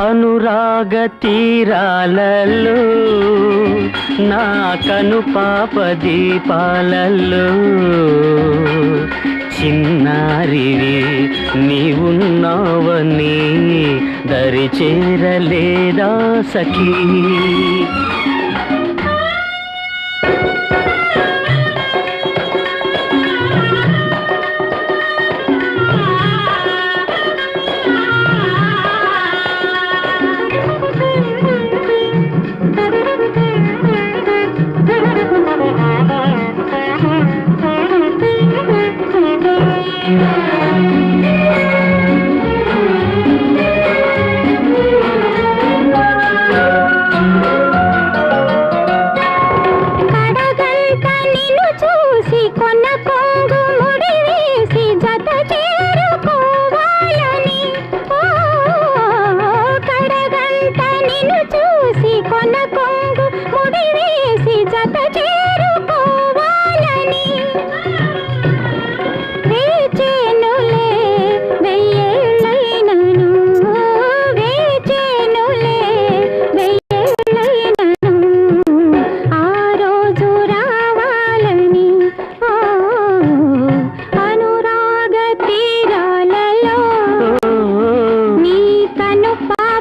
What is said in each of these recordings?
అనురాగ తీరాలలో నా కను పాప దీపాలలో చిన్నారివి నీవున్నావని దరి చేరలేదా సఖీ?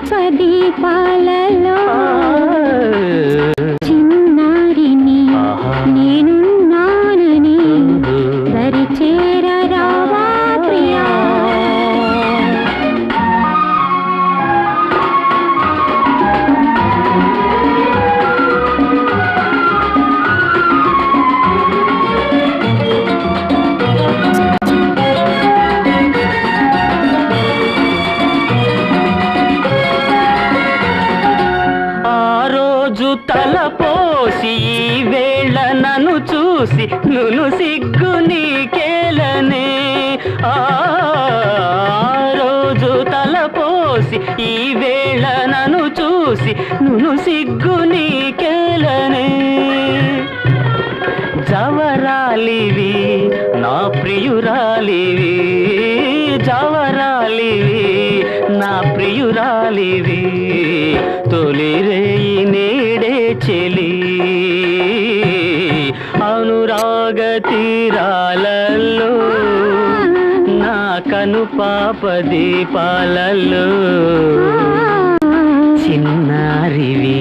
పాప దీపాలలో రోజు తలపోసి ఈ వేళ నన్ను చూసి నును సిగ్గు నీకేలనే? ఆ రోజు తల పోసి ఈ వేళ నన్ను చూసి నును సిగ్గు నీకేలనే? జవరాలివి నా ప్రియురాలివి జవరాలివి నా ప్రియురాలివి తొలిరేయి నేడే చెలి అనురాగ తీరాలలో నా కను పాప దీపాలలో చిన్నారివి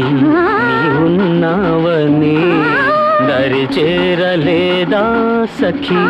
ఉన్నావని దరి చేరలేదా సఖీ?